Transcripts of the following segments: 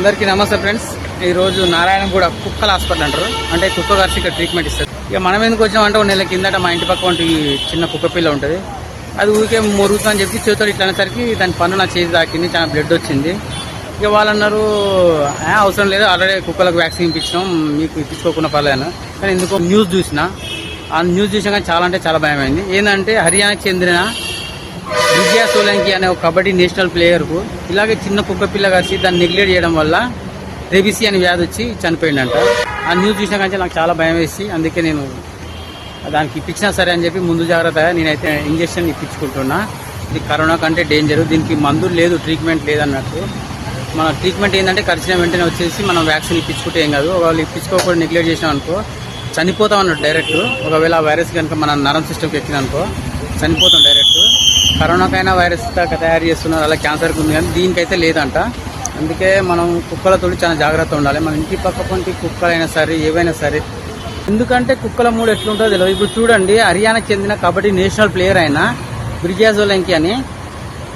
అందరికీ నమస్తే ఫ్రెండ్స్. ఈ రోజు నారాయణ కూడా కుక్కల హాస్పిటల్ అంటారు. అంటే కుక్క గారికి ఇక్కడ ట్రీట్మెంట్ ఇస్తారు. ఇక మనం ఎందుకు వచ్చామంటే ఒక నెల కిందట మా ఇంటి పక్క వంటి చిన్న కుక్క పిల్ల ఉంటుంది. అది ఊరికే మొరుగుతుందని చెప్పి చేతులు ఇట్లా అనేసరికి దాని పన్ను నా చేతి తాకింది చాలా బ్లడ్ వచ్చింది. ఇక వాళ్ళు అన్నారు అవసరం లేదు ఆల్రెడీ కుక్కలకు వ్యాక్సిన్ ఇప్పించినాం మీకు ఇప్పించుకోకుండా పర్లేదు కానీ ఎందుకో న్యూస్ చూసిన ఆ న్యూస్ చూసినా చాలా అంటే చాలా భయమైంది. ఏంటంటే హర్యానాకి చెందిన విజయ సోలంకి అనే ఒక కబడ్డీ నేషనల్ ప్లేయర్కు ఇలాగే చిన్న కుక్క పిల్ల కలిసి దాన్ని నెగ్లెక్ట్ చేయడం వల్ల రెబిసి అనే వ్యాధి వచ్చి చనిపోయిందంట. ఆ న్యూస్ చూసిన కానీ నాకు చాలా భయం వేసి అందుకే నేను దానికి ఇప్పించినా సరే అని చెప్పి ముందు జాగ్రత్తగా నేనైతే ఇంజక్షన్ ఇప్పించుకుంటున్నా. ఇది కరోనా కంటే డేంజర్. దీనికి మందు లేదు ట్రీట్మెంట్ లేదన్నట్టు. మన ట్రీట్మెంట్ ఏంటంటే కరిచిన వెంటనే వచ్చేసి మనం వ్యాక్సిన్ ఇప్పించుకుంటే ఏం కాదు. వాళ్ళు ఇప్పించుకోకుండా నెగ్లెక్ట్ చేసినాం అనుకో చనిపోతాం అన్నట్టు డైరెక్ట్. ఒకవేళ ఆ వైరస్ కనుక మన నరం సిస్టమ్కి ఎక్కిందనుకో చనిపోతాం డైరెక్ట్. కరోనాకైనా వైరస్ తయారు చేస్తున్నారు అలా క్యాన్సర్కి ఉంది కానీ దీనికైతే లేదంట. అందుకే మనం కుక్కలతో చాలా జాగ్రత్త ఉండాలి. మన ఇంటి పక్క పొంటి కుక్కలైనా సరే ఏవైనా సరే. ఎందుకంటే కుక్కల మూడు ఎట్లుంటుందో తెలియదు ఇప్పుడు చూడండి హర్యానాకి చెందిన కబడ్డీ నేషనల్ ప్లేయర్ అయిన బ్రిగ్యాజోలంకి అని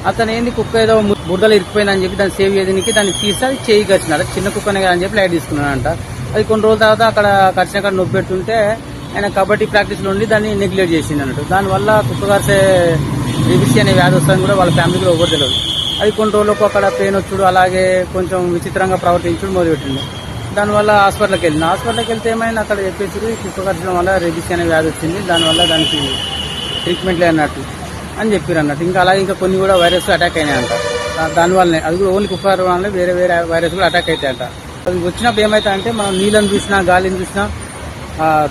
అతను ఏంది కుక్క ఏదో ము- బురదలో ఇరికిపోయిందని చెప్పి దాన్ని సేవ్ చేయడానికి దాన్ని తీసి అది చేయి కచ్చినాడు చిన్న కుక్కనే కదా అని చెప్పి లైట్ తీసుకున్నాడంట. అది కొన్ని రోజుల తర్వాత అక్కడ కరిచిన కాడ నొప్పి పెట్టుంటే ఆయన కబడ్డీ ప్రాక్టీస్లో ఉండి దాన్ని నెగ్లెక్ట్ చేసింది అన్నట్టు దానివల్ల కుక్క కరిసే రిబిసి అనే వ్యాధి వస్తుందని కూడా వాళ్ళ ఫ్యామిలీకి ఎవరు తెలియదు అది కొన్ని రోజులకు అక్కడ పెయిన్ వచ్చుడు అలాగే కొంచెం విచిత్రంగా ప్రవర్తించుడు మొదలుపెట్టింది దానివల్ల హాస్పిటల్కి వెళ్ళింది హాస్పిటల్కి వెళ్తే ఏమైనా అక్కడ చెప్పేసి కుక్క వల్ల రెబిసి అనే వ్యాధి వచ్చింది. దానివల్ల దానికి ట్రీట్మెంట్ లేనట్టు అని చెప్పారు అన్నట్టు. ఇంకా అలాగే ఇంకా కొన్ని కూడా వైరస్ అటాక్ అయినాయంట. అంట దానివల్లనే. అది కూడా ఓన్లీ కుక్క వల్ల వేరే వేరే వైరస్ కూడా అటాక్ అవుతాయంట అది వచ్చినప్పుడు ఏమైతే అంటే మనం నీళ్ళని చూసినా గాలిని చూసినా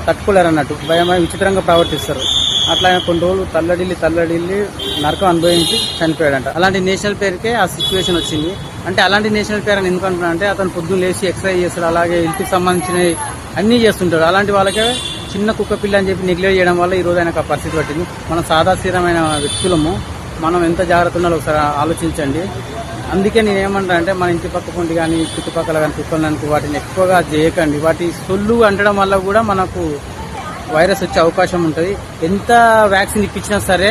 తట్టుకోలేరు అన్నట్టు భయమై విచిత్రంగా ప్రవర్తిస్తారు. అట్లా ఆయన కొన్ని రోజులు తల్లడిల్లి తల్లడిల్లి నరకం అనుభవించి చనిపోయాడంట. అలాంటి నేషనల్ పేరుకే ఆ సిచ్యువేషన్ వచ్చింది. అంటే అలాంటి నేషనల్ పేరు అని ఎందుకు అంటే అతను పొద్దున్న లేచి ఎక్సర్సైజ్ చేస్తాడు అలాగే ఇంటికి సంబంధించినవి అన్నీ చేస్తుంటాడు. అలాంటి వాళ్ళకే చిన్న కుక్క పిల్ల అని చెప్పి నెగ్లెక్ట్ చేయడం వల్ల ఈరోజు ఆయనకు ఆ పరిస్థితి పట్టింది. మనం సాదాశీరమైన వ్యక్తులము. మనం ఎంత జాగ్రత్త ఉండాలో ఒకసారి ఆలోచించండి. అందుకే నేను ఏమంటా అంటే మన ఇంటి పక్క పొంటి కానీ చుట్టుపక్కల కానీ కుక్కలకి వాటిని ఎక్కువగా చేయకండి. వాటి సొల్లు అంటడం వల్ల కూడా మనకు వైరస్ వచ్చే అవకాశం ఉంటుంది. ఎంత వ్యాక్సిన్ ఇప్పించినా సరే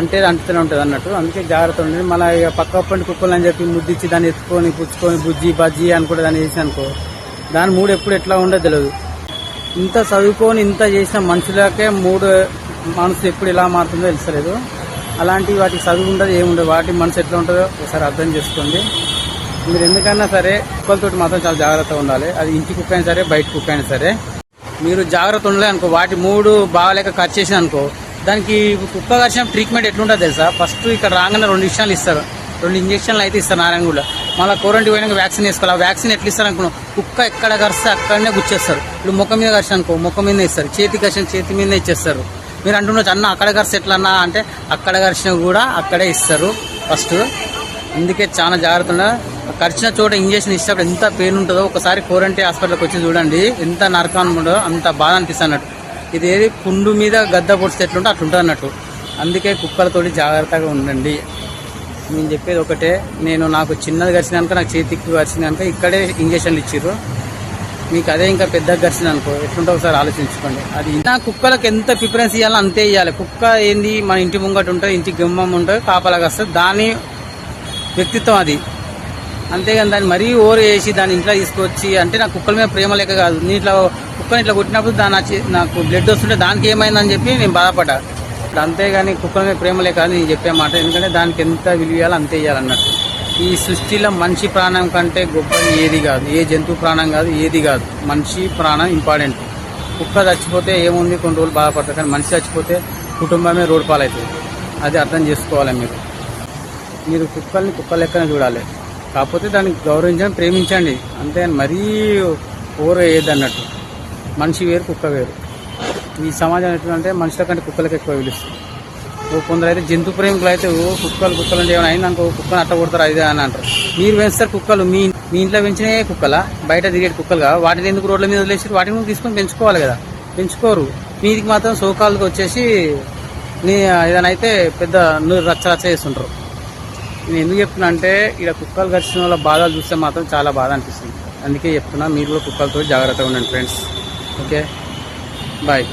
అంటే అంటుతూనే ఉంటుంది అన్నట్టు. అందుకే జాగ్రత్త ఉండేది మళ్ళీ ఇక పక్క పండి కుక్కలు అని చెప్పి ముద్దిచ్చి దాన్ని ఎత్తుకొని పుచ్చుకొని బుజ్జి బజ్జి అని కూడా దాన్ని చేసి అనుకో దాని మూడు ఎప్పుడు ఎట్లా ఉండదో తెలియదు ఇంత చదువుకొని ఇంత చేసిన మనుషులకే మూడు మనసు ఎప్పుడు ఎలా మారుతుందో తెలుసలేదు అలాంటి వాటికి చదువు ఉండదు ఏముండదు వాటి మనసు ఎట్లా ఉంటుందో ఒకసారి అర్థం చేసుకోండి. మీరు ఎందుకన్నా సరే కుక్కలతోటి మాత్రం చాలా జాగ్రత్తగా ఉండాలి. అది ఇంటి కుక్క అయినా సరే బయట కుక్క అయినా సరే. మీరు జాగ్రత్త ఉండలే అనుకో. వాటి మూడు బాగాలేక కట్ చేసిన అనుకో. దానికి కుక్క కరిచిన ట్రీట్మెంట్ ఎట్లుంటుంది తెలుసా? ఫస్ట్ ఇక్కడ రాగానే రెండు విషయాలు ఇస్తారు. రెండు ఇంజక్షన్లు అయితే ఇస్తారు నారాయణగూడ మళ్ళీ కోరంటి పోయినాక వ్యాక్సిన్ వేసుకోవాలి. ఆ వ్యాక్సిన్ ఎట్లా ఇస్తారు అనుకున్నాం కుక్క ఎక్కడ కరిస్తే అక్కడనే గుచ్చేస్తారు. ఇప్పుడు ముఖం మీద కరిచిన అనుకో ముఖం మీద ఇస్తారు చేతి కరిచిన చేతి మీద ఇచ్చేస్తారు. మీరు అంటున్నారు అన్న అక్కడ కరిస్తే ఎట్లన్నా అంటే అక్కడ కరిచిన కూడా అక్కడే ఇస్తారు ఫస్ట్. అందుకే చాలా జాగ్రత్త ఉండాలి. కరిచిన చోట ఇంజక్షన్ ఇచ్చినప్పుడు ఎంత పెయిన్ ఉంటుందో ఒకసారి క్వారంటైన్ హాస్పిటల్కి వచ్చి చూడండి ఎంత నరకం ఉంటుందో అంత బాధ అనిపిస్తుంది అన్నట్టు. ఇది ఏది పుండు మీద గద్ద పొడిస్తే ఎట్లుంటే అట్లుంటుంది అన్నట్టు. అందుకే కుక్కలతోటి జాగ్రత్తగా ఉండండి. నేను చెప్పేది ఒకటే నేను నాకు చిన్నది కరిచినాక నాకు చేతికి కరిచినాక ఇక్కడే ఇంజక్షన్లు ఇచ్చారు మీకు అదే ఇంకా పెద్ద ఘర్షణ అనుకో. ఎట్లుంటే ఒకసారి ఆలోచించుకోండి. అది నా కుక్కలకు ఎంత ప్రిఫరెన్స్ ఇవ్వాలో అంతే ఇవ్వాలి. కుక్క ఏంది? మన ఇంటి ముంగట ఉంటుంది ఇంటి గుమ్మం ఉంటుంది కాపలాగా వస్తుంది. దాని వ్యక్తిత్వం అది. అంతేగాని దాన్ని మరీ ఓరు వేసి దాన్ని ఇంట్లో తీసుకొచ్చి అంటే నాకు కుక్కల మీద ప్రేమ లేక కాదు. నేను ఇట్లా కుక్కని ఇట్లా కొట్టినప్పుడు దాని నాకు బ్లడ్ వస్తుంటే దానికి ఏమైందని చెప్పి నేను బాధపడ్డా. ఇప్పుడు అంతేగాని కుక్కల మీద ప్రేమ లేక నేను చెప్పే మాట. ఎందుకంటే దానికి ఎంత విలువ ఇవ్వాలో అంతే ఇవ్వాలన్నట్టు. ఈ సృష్టిలో మనిషి ప్రాణం కంటే గొప్ప ఏది కాదు. ఏ జంతువు ప్రాణం కాదు ఏది కాదు. మనిషి ప్రాణం ఇంపార్టెంట్. కుక్క చచ్చిపోతే ఏముంది? కొన్ని రోజులు బాధపడతారు. కానీ మనిషి చచ్చిపోతే కుటుంబమే రోడ్ పాలవుతుంది అది అర్థం చేసుకోవాలి మీరు. మీరు కుక్కల్ని కుక్క లెక్కన చూడాలి. కాకపోతే దాన్ని గౌరవించండి ప్రేమించండి. అంతే మరీ ఓవర్ వేయద్దు అన్నట్టు మనిషి వేరు కుక్క వేరు. ఈ సమాజం ఎట్లంటే మనుషుల కంటే కుక్కలకి ఎక్కువ పిలుస్తుంది కొందరు అయితే జంతు ప్రేమికులు అయితే ఓ కుక్కలు కుక్కలు అంటే ఏమైనా అయిందనుకో కుక్కను అట్ట కొడతారు అది అని అంటారు. మీరు పెంచుతారు కుక్కలు మీ మీ ఇంట్లో పెంచినే కుక్కలా బయట తిరిగే కుక్కలుగా వాటిని ఎందుకు రోడ్ల మీద వదిలేసి వాటిని కూడా తీసుకొని పెంచుకోవాలి కదా. పెంచుకోరు. మీదికి మాత్రం సోకాలకు వచ్చేసి నీ ఏదైనా అయితే పెద్ద నూరు రచ్చ రచ్చ చేస్తుంటారు. నేను ఎందుకు చెప్తున్నా అంటే ఇక్కడ కుక్కలు కరిచిన వాళ్ళ బాధలు చూస్తే మాత్రం చాలా బాధ అనిపిస్తుంది. అందుకే చెప్తున్నా మీరు కూడా కుక్కలతో జాగ్రత్తగా ఉండండి ఫ్రెండ్స్. ఓకే? బాయ్.